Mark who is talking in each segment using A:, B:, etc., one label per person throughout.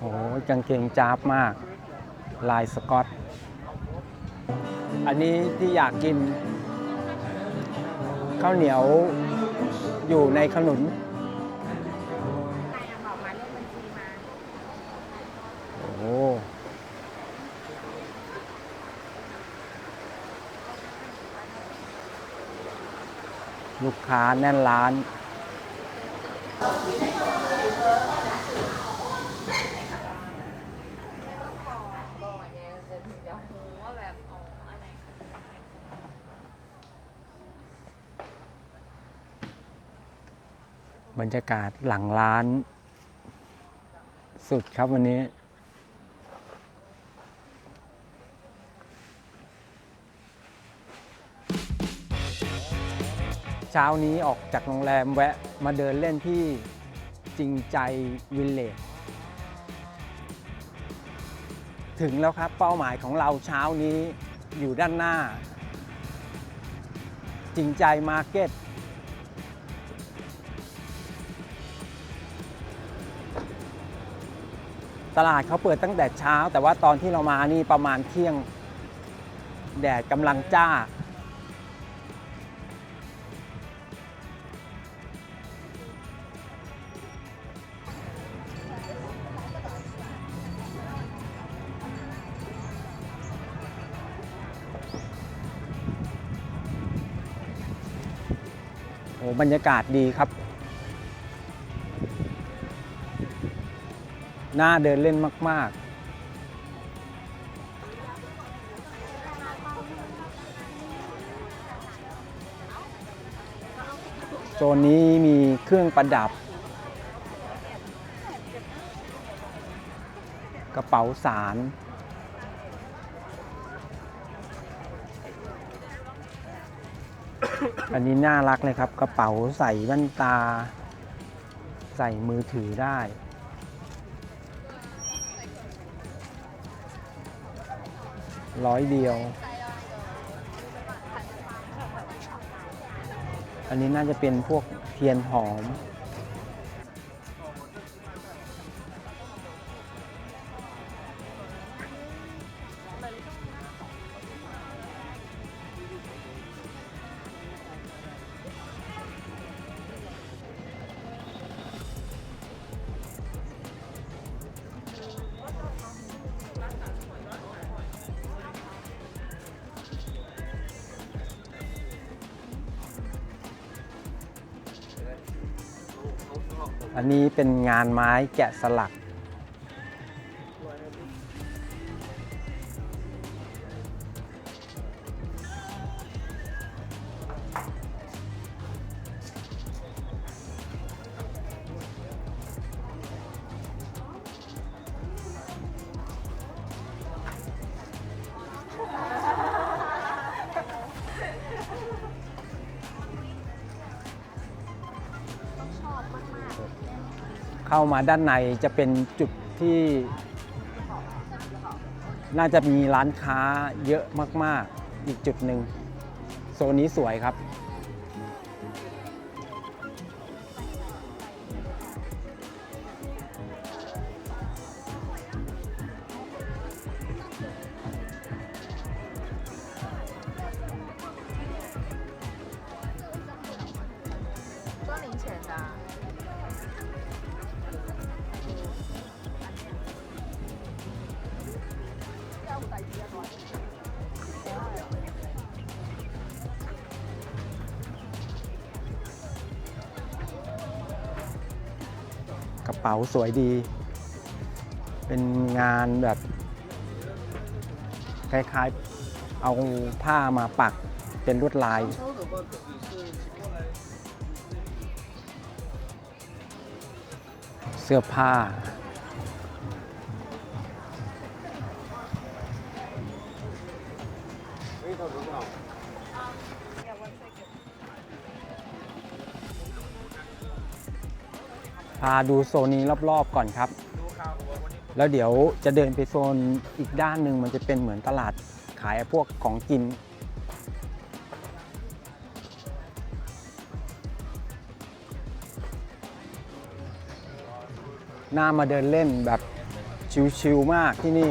A: โอ้ยกางเกงจ้าบมาก ลายสกอต อันนี้ที่อยากกิน ข้าวเหนียวอยู่ในขนุน
B: บอกม
A: โอ้ลูกค้าแน่นร้าน บรรยากาศหลังร้าน สุดครับวันนี้ เช้านี้ออกจากโรงแรมแวะมาเดินเล่นที่จริงใจวิลเลจถึงแล้วครับเป้าหมายของเราเช้านี้อยู่ด้านหน้า จริงใจมาร์เก็ต ตลาดเขาเปิดตั้งแต่เช้า แต่ว่าตอนที่เรามานี่ประมาณเที่ยงแดดกำลังจ้า โอ้บรรยากาศดีครับ น่าเดินเล่นมาก ๆโซนนี้มีเครื่องประดับ กระเป๋าสาร อันนี้น่ารักเลยครับ กระเป๋าใส่แว่นตา ใส่มือถือได้ ร้อยเดียว อันนี้น่าจะเป็นพวกเทียนหอม งานไม้แกะสลัก เข้ามาด้านในจะเป็นจุดที่ น่าจะมีร้านค้าเยอะมาก ๆ อีกจุดหนึ่ง โซนนี้สวยครับ
B: 多零钱的
A: ป๋าสวยดี เป็นงานแบบคล้ายๆ เอาผ้ามาปักเป็นลวดลาย เสื้อผ้าาดูโซนนี้รอบๆก่อนครับ แล้วเดี๋ยวจะเดินไปโซนอีกด้านหนึ่งมันจะเป็นเหมือนตลาดขายพวกของกิน น่ามาเดินเล่นแบบชิวๆมากที่นี่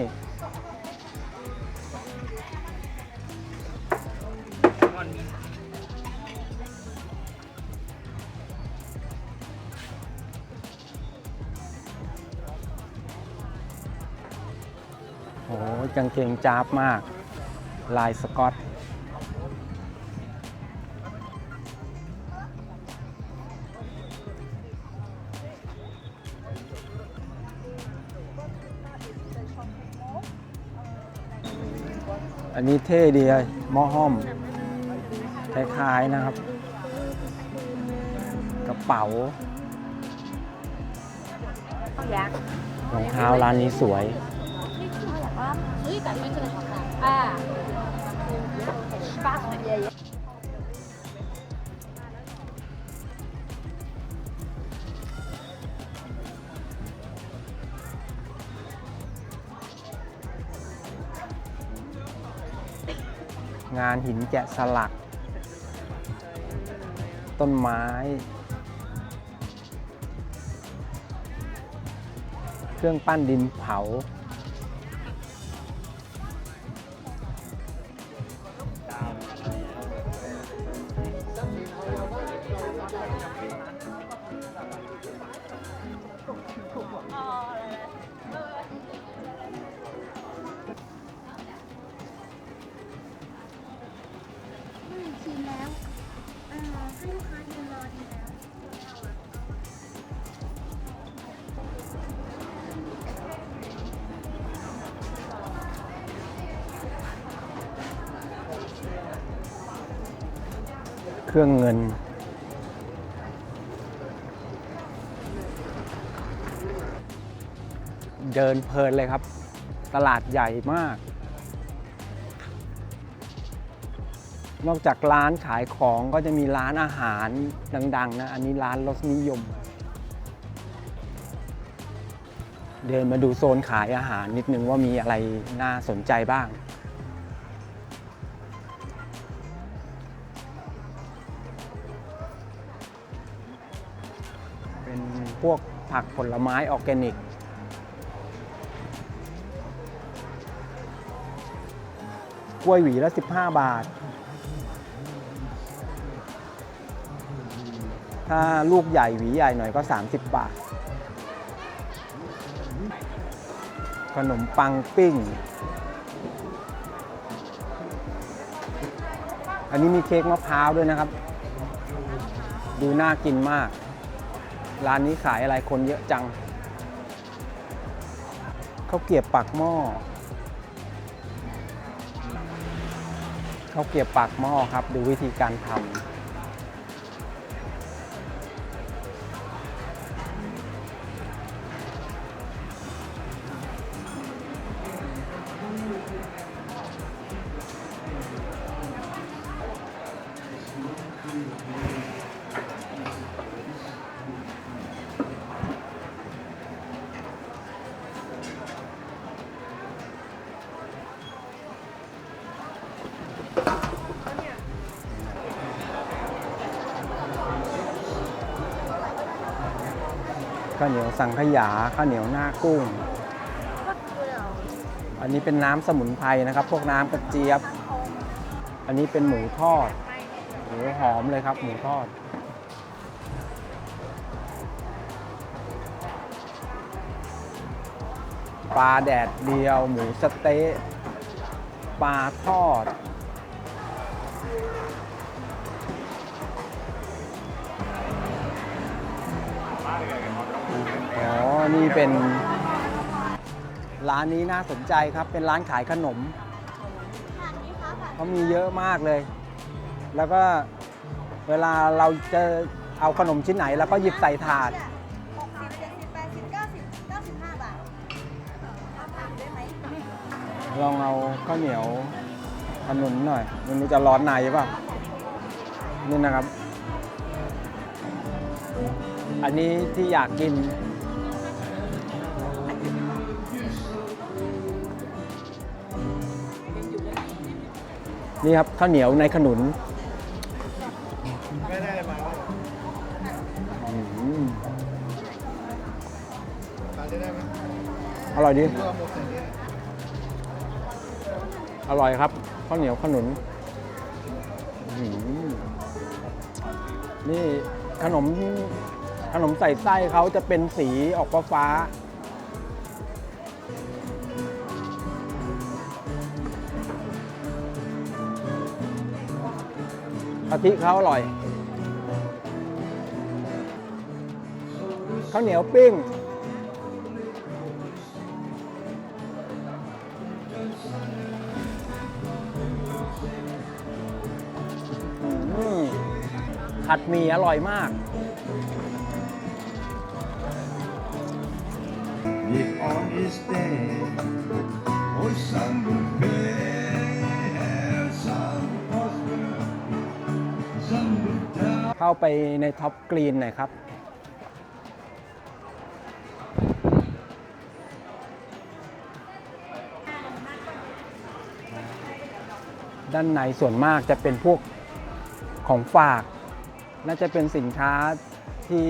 A: อ้ยกางเกงจ้าบมาก ลายสกอต อันนี้เท่ดีเลยหม้อห้อม คล้ายๆนะครับ กระเป๋า
B: ยักษ์
A: รองเท้าร้านนี้สวย
B: เฮ้ยแต่ไม่เจอของกันอ่าป้าของเยอะ
A: งานหินแกะสลัก ต้นไม้ เครื่องปั้นดินเผา
C: รื่อ
A: งเงิน เดินเพลินเลยครับ ตลาดใหญ่มาก นอกจากร้านขายของก็จะมีร้านอาหารดัง ๆ นะ อันนี้ร้านรสนิยม เดินมาดูโซนขายอาหารนิดนึงว่ามีอะไรน่าสนใจบ้าง ผักผลไม้ออร์แกนิก กล้วยหวีละ 15 บาท ถ้าลูกใหญ่หวีใหญ่หน่อยก็ 30 บาท ขนมปังปิ้ง อันนี้มีเค้กมะพร้าวด้วยนะครับ ดูน่ากินมาก ร้านนี้ขายอะไรคนเยอะจังข้าวเกียบปากหม้อข้าวเกียบปากหม้อครับ ดูวิธีการทำ ข้าวเหนียวสังขยาข้าวเหนียวหน้ากุ้ง อันนี้เป็นน้ำสมุนไพรนะครับ พวกน้ำกระเจี๊ยบ อันนี้เป็นหมูทอดหมูหอมเลยครับหมูทอด ปลาแดดเดียว หมูสเต๊ะปลาทอด อนี่เป็น ร้านนี้น่าสนใจครับเป็นร้านขายขนมเขามีเยอะมากเลย แล้วก็เวลาเราจะเอาขนมชิ้นไหน แล้วก็หยิบใส่ถาด
C: 60 70 80 90 95บาทเอาผักได้ไหม
A: ลองเอาข้าวเหนียวขนุนหน่อยไมันจะร้อนในเปล่ะ นี่นะครับ อันนี้ที่อยากกิน นี่ครับข้าวเหนียวในขนุนอืมอร่อยดี อร่อยครับข้าวเหนียวขนุน นี่ขนมขนมใส่ไส้เขาจะเป็นสีออกฟ้า กะทิเขาอร่อยข้าวเหนียวปิ้ง ผัดหมี่อร่อยมาก
D: If on this day, oh, some would fail,
A: เข้าไปในท็อปกรีนหน่อยครับ ด้านในส่วนมากจะเป็นพวกของฝาก น่าจะเป็นสินค้าที่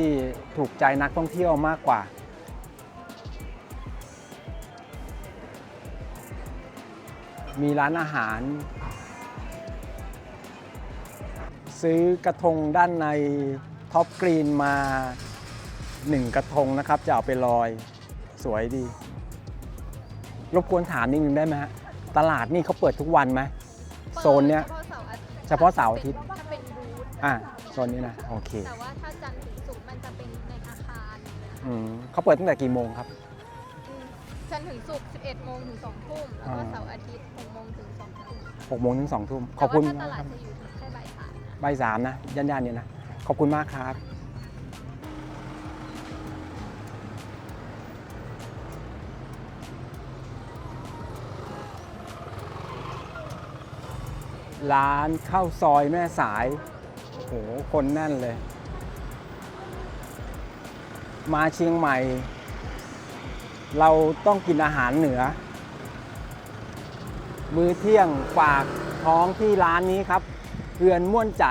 A: ถูกใจนักท่องเที่ยวมากกว่ามีร้านอาหาร ซื้อกระทงด้านในท็อปกรีนมา 1 กระทงนะครับ จะเอาไปลอย สวยดี รบกวนถามนิดนึงได้ไหมฮะตลาดนี่เขาเปิดทุกวันไหมโซนเนี้ย
B: เฉพาะเสาร์อาทิตย์
A: เฉพาะเสาร์อาทิตย์
B: ถ้าเป็นบูธ
A: อะโซนนี้นะ โอเค
B: แต่ว่าถ้าจันทร์ถึงศุกร์มันจะเป็นในอาคาร
A: อืมเขาเปิดตั้งแต่กี่โมงครับ
B: อืมจันทร์ถึงศุกร์11โมงถึง2ทุ่มแล้วก็
A: อ่า
B: เสาร์อาทิตย์6โมงถึง2ทุ่ม
A: 6โมงถึง2ทุ่มขอบคุณ
B: แต่ว่าถ้าต
A: มา
B: ลากด
A: ครับ
B: จะอยู่ถึงแค่ บ่ายสามนะ
A: บ่ายสามนะย่านๆเนี่ยนะ ขอบคุณมากครับร้านข้าวซอยแม่สาย โอ้โห คนแน่นเลย มาเชียงใหม่ เราต้องกินอาหารเหนือ มื้อเที่ยงฝากท้องที่ร้านนี้ครับ เพื่อนม่วนใจ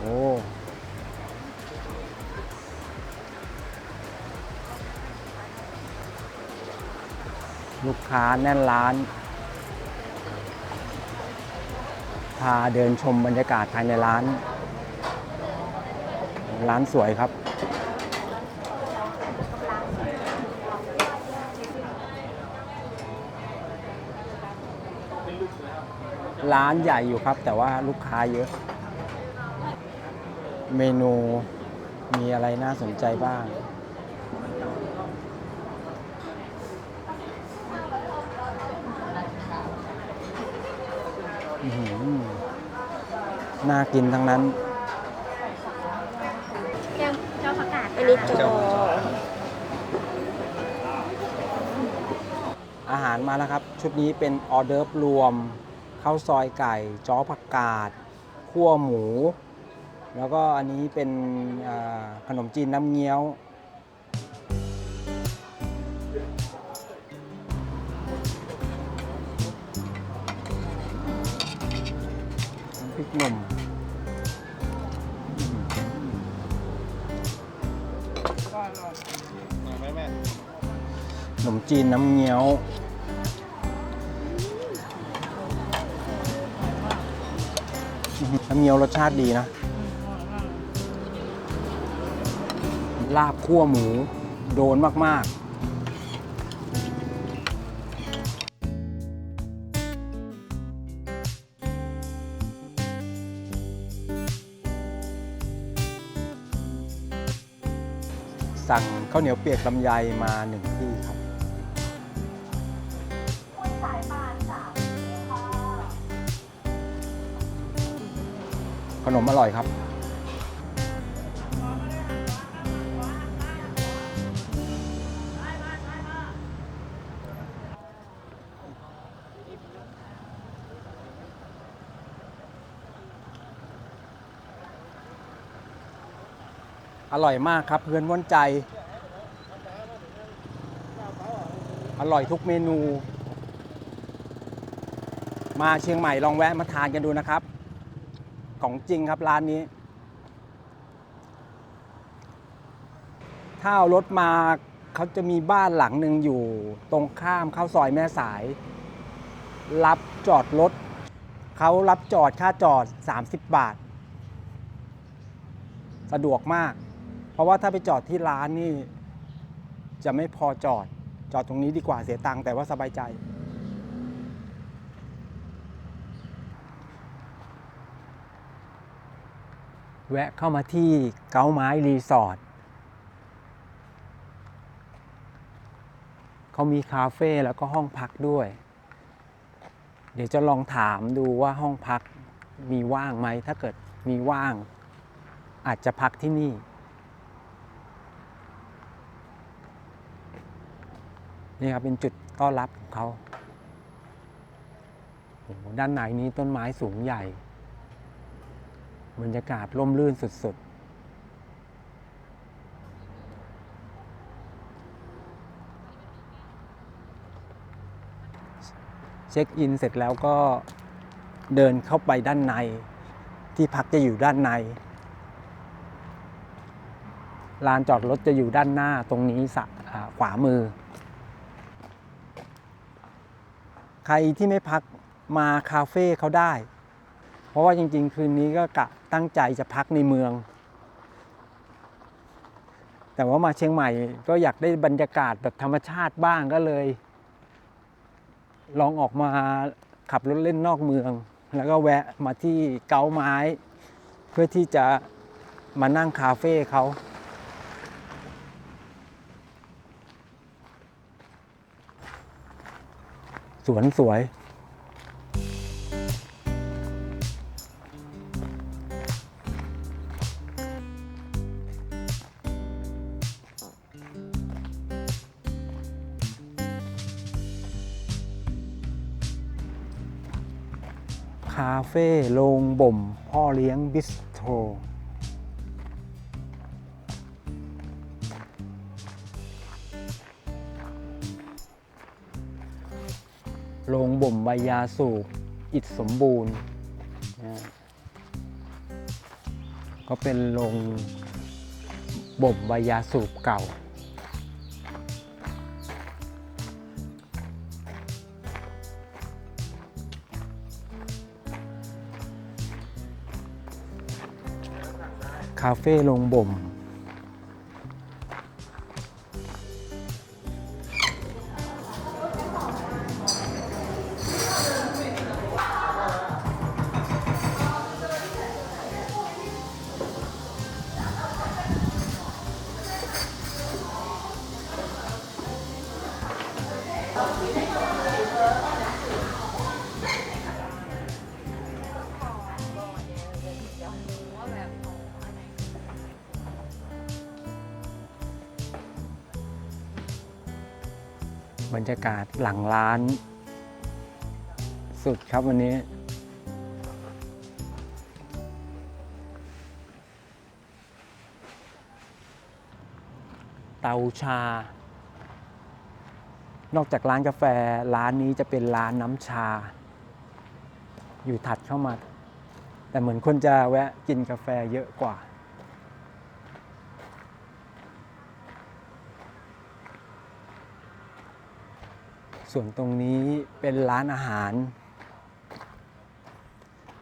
A: โอ้ลูกค้าแน่นร้าน พาเดินชมบรรยากาศภายในร้าน ร้านสวยครับ ร้านใหญ่อยู่ครับ แต่ว่าลูกค้าเยอะ เมนูมีอะไรน่าสนใจบ้างอื้อหือน่ากินทั้งนั้น
B: แก้วเจ้าผักกาด
C: อันนี้จอ
A: อาหารมาแล้วครับ ชุดนี้เป็นออเดิร์ฟรวม ข้าวซอยไก่จ้อผักกาดคั่วหมู แล้วก็อันนี้เป็นขนมจีนน้ำเงี้ยว พริกหนุ่มขนมจีนน้ำเงี้ยว เงี้ยวรสชาติดีนะ ลาบคั่วหมู โดนมาก ๆสั่งข้าวเหนียวเปียกลำไยมาหนึ่งที่ครับ ขนมอร่อยครับ อร่อยมากครับเพื่อนม้นใจ อร่อยทุกเมนู มาเชียงใหม่ลองแวะมาทานกันดูนะครับ ของจริงครับร้านนี้ ถ้าเอารถมาเขาจะมีบ้านหลังหนึ่งอยู่ ตรงข้ามเข้าซอยแม่สาย รับจอดรถเขารับจอดค่าจอด 30 บาท สะดวกมาก เพราะว่าถ้าไปจอดที่ร้านนี่ จะไม่พอจอดจอดตรงนี้ดีกว่าเสียตังค์แต่ว่าสบายใจ แวะเข้ามาที่เก้าไม้รีสอร์ทเขามีคาเฟ่แล้วก็ห้องพักด้วย เดี๋ยวจะลองถามดูว่าห้องพักมีว่างไหม ถ้าเกิดมีว่าง อาจจะพักที่นี่ นี่ครับเป็นจุดต้อนรับของเขาโอ้ด้านในนี้ต้นไม้สูงใหญ่ บรรยากาศร่มรื่นสุดๆ เช็คอินเสร็จแล้วก็เดินเข้าไปด้านใน ที่พักจะอยู่ด้านใน ลานจอดรถจะอยู่ด้านหน้าตรงนี้สะขวามือ ใครที่ไม่พักมาคาเฟ่เขาได้ ราะว่าจริง ๆ คืนนี้ก็กะตั้งใจจะพักในเมือง แต่ว่ามาเชียงใหม่ก็อยากได้บรรยากาศแบบธรรมชาติบ้างก็เลย ลองออกมาขับรถเล่นนอกเมือง แล้วก็แวะมาที่เกาไม้ เพื่อที่จะมานั่งคาเฟ่เขาสวนสวย เฟ่โรงบ่ม พ่อเลี้ยงบิสโทรโรงบ่มใบยาสูบอิฐสมบูรณ์นะก็เป็นโรงบ่มใบยาสูบเก่า คาเฟ่โรงบ่มบ รรยากาศหลังร้าน สุดครับวันนี้ เตาชา นอกจากร้านกาแฟร้านนี้จะเป็นร้านน้ำชา อยู่ถัดเข้ามา แต่เหมือนคนจะแวะกินกาแฟเยอะกว่า ส่วนตรงนี้เป็นร้านอาหาร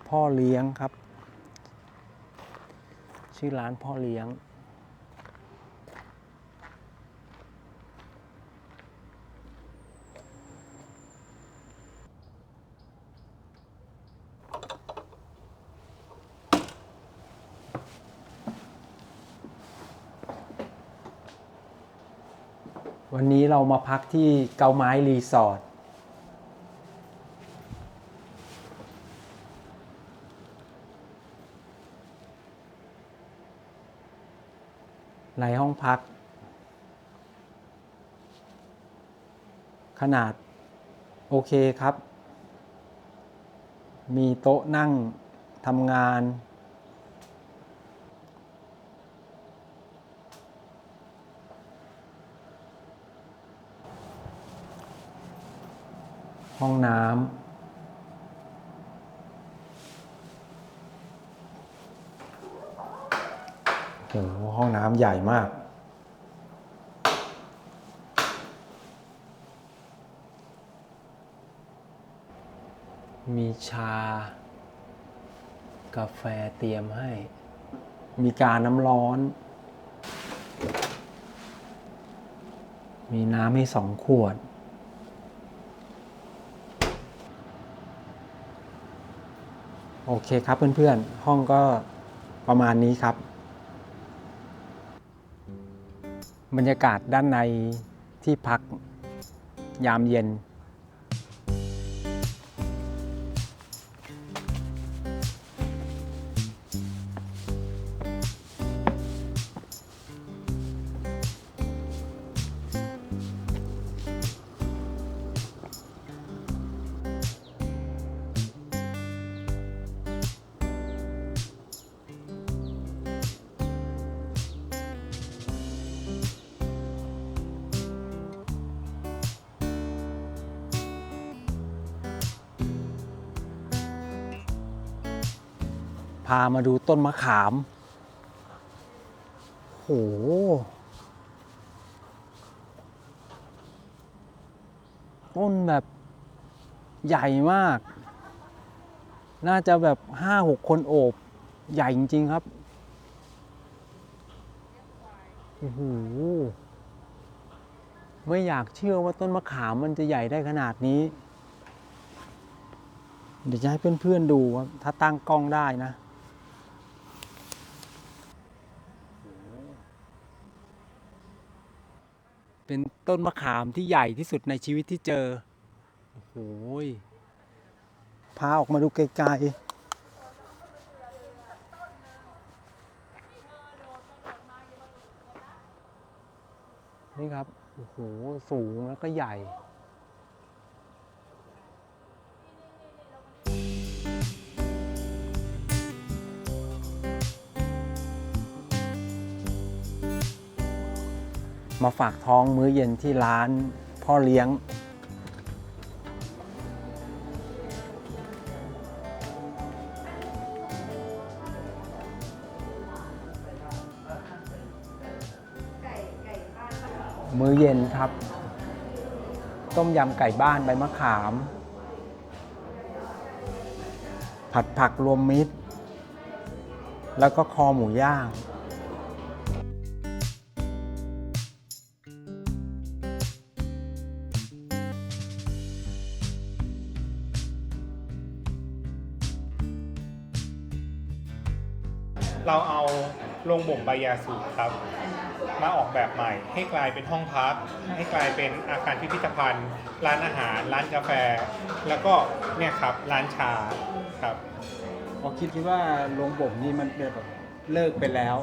A: พ่อเลี้ยงครับ ชื่อร้านพ่อเลี้ยง เรามาพักที่เกาไม้รีสอร์ทในห้องพัก ขนาดโอเคครับ มีโต๊ะนั่งทำงาน ห้องน้ำโอ้โหห้องน้ำใหญ่มาก มีชา กาแฟเตรียมให้ มีการน้ำร้อน มีน้ำให้สองขวด โอเคครับเพื่อนๆ ห้องก็ประมาณนี้ครับ บรรยากาศด้านในที่พักยามเย็น มาดูต้นมะขาม โห ต้นแบบใหญ่มาก น่าจะแบบห้าหกคนโอบ ใหญ่จริง ๆ ครับ โอ้โห ไม่อยากเชื่อว่าต้นมะขามมันจะใหญ่ได้ขนาดนี้เดี๋ยวจะให้เพื่อนๆดูครับ ถ้าตั้งกล้องได้นะ เป็นต้นมะขามที่ใหญ่ที่สุดในชีวิตที่เจอ โอ้โหยพาออกมาดูไกลๆ นี่ครับ โอ้โห สูงแล้วก็ใหญ่ มาฝากท้องมื้อเย็นที่ร้านพ่อเลี้ยง มื้อเย็นครับ ต้มยำไก่บ้านใบมะขาม ผัดผักรวมมิตร แล้วก็คอหมูย่าง
E: เราเอาโรงบ่มใบยาสูบครับ มาออกแบบใหม่ ให้กลายเป็นห้องพัก ให้กลายเป็นอาคารพิพิธภัณฑ์ ร้านอาหาร ร้านกาแฟ แล้วก็เนี่ยครับร้านชาครับ
A: พอคิดว่าโรงบ่มนี่มันเป็นแบบเลิกไปแล้ว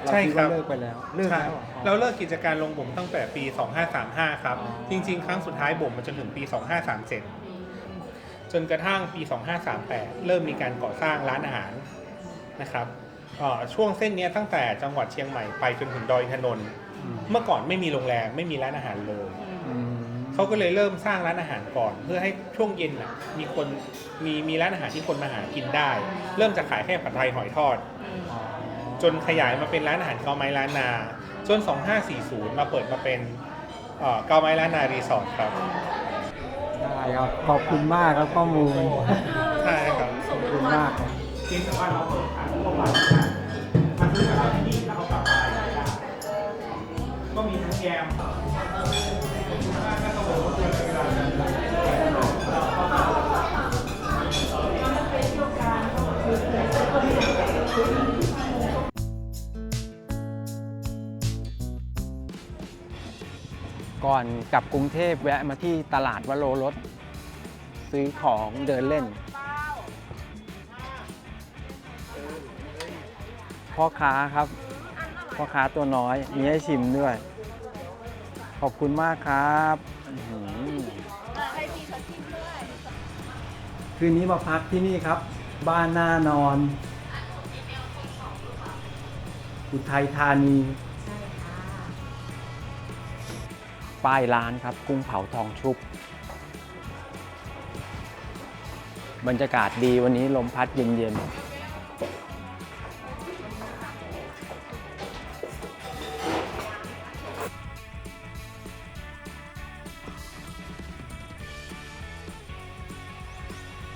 A: เา
E: ใช่
A: ด
E: ครับ
A: ว่าเลิกไปแล้วเลิก
E: ใช่
A: แล้วหรอ
E: เราเลิกกิจการโรงบ่มตั้งแต่ปี 2535 ครับ
A: อ๋อ
E: จริง ๆ ครั้งสุดท้ายบ่มมาจนถึงปี 2537 จนกระทั่งปี 2538 เริ่มมีการก่อสร้างร้านอาหารนะครับเอ่อ ช่วงเส้นเนี้ยตั้งแต่จังหวัดเชียงใหม่ไปจนถึงดอยอินทนนท์
A: อืม
E: เมื่อก่อนไม่มีโรงแรมไม่มีร้านอาหารเลย
A: อืม
E: เขาก็เลยเริ่มสร้างร้านอาหารก่อน เพื่อให้ช่วงเย็นน่ะมีคนมีมีร้านอาหารที่คนมาหากินได้ เริ่มจากขายแค่ผัดไทยหอยทอด
A: อ๋อ
E: จนขยายมาเป็นร้านอาหารเกาไม้ล้านนา จน 2540 มาเปิดมาเป็นเอ่อเกาไม้ล้านนารีสอร์ทครับ
A: ได้ครับขอบคุณมากครับข้อมูล
E: ใช่ครับ
A: ขอบคุณมากครับ
E: เพียงแต่ว่าเราเปิด
A: ก่อนกลับกรุงเทพแวะมาที่ตลาดวโรรสซื้อของเดินเล่น พ่อค้าครับ พ่อค้าตัวน้อยมีให้ชิมด้วย ขอบคุณมากครับอื้อหือคืนนี้มาพักที่นี่ครับ บ้านหน้านอน อุทัยธานีป้ายร้านครับ กุ้งเผาทองชุบ บรรยากาศดีวันนี้ลมพัดเย็นๆ